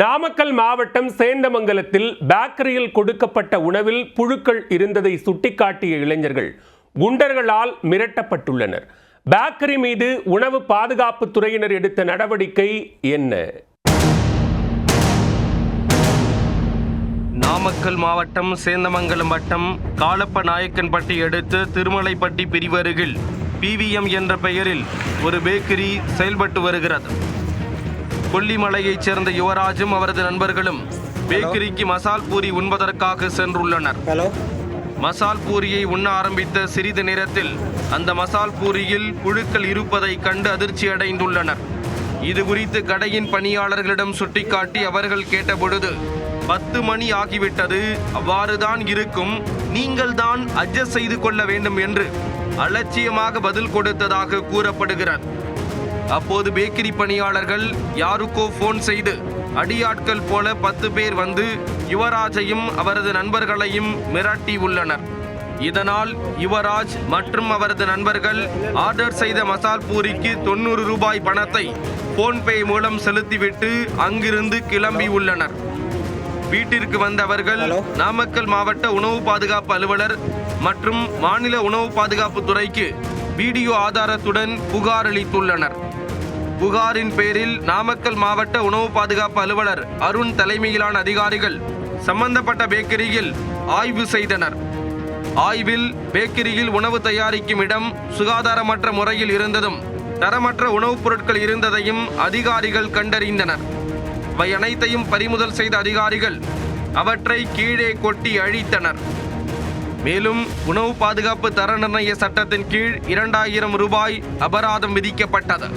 நாமக்கல் மாவட்டம் சேந்தமங்கலத்தில் பேக்கரியில் கொடுக்கப்பட்ட உணவில் புழுக்கள் இருந்ததை சுட்டிக்காட்டிய இளைஞர்கள் குண்டர்களால் மிரட்டப்பட்டுள்ளனர். பேக்கரி மீது உணவு பாதுகாப்பு துறையினர் எடுத்த நடவடிக்கை என்ன? நாமக்கல் மாவட்டம் சேந்தமங்கலம் வட்டம் காலப்ப நாயக்கன்பட்டி அடுத்து திருமலைப்பட்டி பிரிவருகில் பிவிஎம் என்ற பெயரில் ஒரு பேக்கரி செயல்பட்டு வருகிறது. கொல்லிமலையைச் சேர்ந்த யுவராஜும் அவரது நண்பர்களும் பேக்கரிக்கு மசால் பூரி உண்பதற்காக சென்றுள்ளனர். மசால் பூரியை உண்ண ஆரம்பித்த சிறிது நேரத்தில் அந்த மசால் பூரியில் புழுக்கள் இருப்பதைக் கண்டு அதிர்ச்சி அடைந்துள்ளனர். இது குறித்து கடையின் பணியாளர்களிடம் சுட்டிக்காட்டி அவர்கள் கேட்டபொழுது பத்து மணி ஆகிவிட்டது அவ்வாறுதான் இருக்கும் நீங்கள் தான் அட்ஜஸ்ட் செய்து கொள்ள வேண்டும் என்று அலட்சியமாக பதில் கொடுத்ததாக கூறப்படுகிறது அப்போது பேக்கரி பணியாளர்கள் யாருக்கோ ஃபோன் செய்து அடியாட்கள் போல பத்து பேர் வந்து யுவராஜையும் அவரது நண்பர்களையும் மிரட்டி உள்ளனர். இதனால் யுவராஜ் மற்றும் அவரது நண்பர்கள் ஆர்டர் செய்த மசால் பூரிக்கு தொண்ணூறு ரூபாய் பணத்தை போன்பே மூலம் செலுத்திவிட்டு அங்கிருந்து கிளம்பி உள்ளனர். வீட்டிற்கு வந்த அவர்கள் நாமக்கல் மாவட்ட உணவு பாதுகாப்பு அலுவலர் மற்றும் மாநில உணவு பாதுகாப்பு துறைக்கு வீடியோ ஆதாரத்துடன் புகார் அளித்துள்ளனர். புகாரின் பேரில் நாமக்கல் மாவட்ட உணவு பாதுகாப்பு அலுவலர் அருண் தலைமையிலான அதிகாரிகள் சம்பந்தப்பட்ட பேக்கரியில் ஆய்வு செய்தனர். ஆய்வில் பேக்கரியில் உணவு தயாரிக்கும் இடம் சுகாதாரமற்ற முறையில் இருந்ததும் தரமற்ற உணவுப் பொருட்கள் இருந்ததையும் அதிகாரிகள் கண்டறிந்தனர். இவை அனைத்தையும் பறிமுதல் செய்த அதிகாரிகள் அவற்றை கீழே கொட்டி அழித்தனர். மேலும் உணவு பாதுகாப்பு தர நிர்ணய சட்டத்தின் கீழ் இரண்டாயிரம் ரூபாய் அபராதம் விதிக்கப்பட்டது.